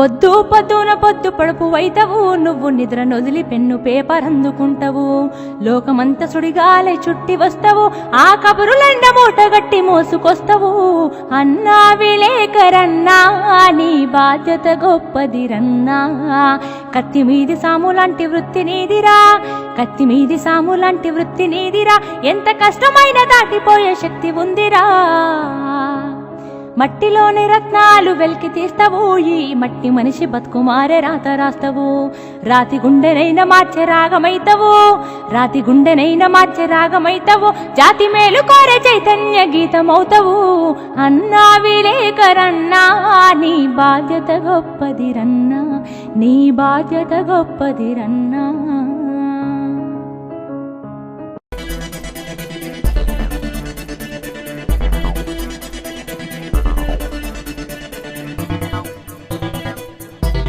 పొద్దు పొద్దున పొద్దు పడుపు వైతవు నువ్వు నిద్ర నొదిలి పెన్ను పేపర్ అందుకుంటావు. లోకమంత సుడిగాలే చుట్టి వస్తావు ఆ కబురులండ మూట గట్టి మోసుకొస్తావు. అన్నా విలేకరన్నా నీ బాధ్యత గొప్పదిరన్నా. కత్తి మీది సాము లాంటి వృత్తి నీదిరా కత్తి మీది సాము లాంటి వృత్తి నీదిరా. ఎంత కష్టమైన దాటిపోయే శక్తి ఉందిరా. మట్టిలోని రత్నాలు వెలికి తీస్తావు. ఈ మట్టి మనిషి బతుకుమారే రాత రాస్తావు. రాతి గుండెనైన మార్చే రాగమైతవు. రాతి గుండెనైన మార్చే రాగమైతవు. జాతి మేలు కోరే చైతన్య గీతమవుతావు. అన్నా విలేకరన్నా నీ బాధ్యత గొప్పదిరన్నా నీ బాధ్యత గొప్పదిరన్నా.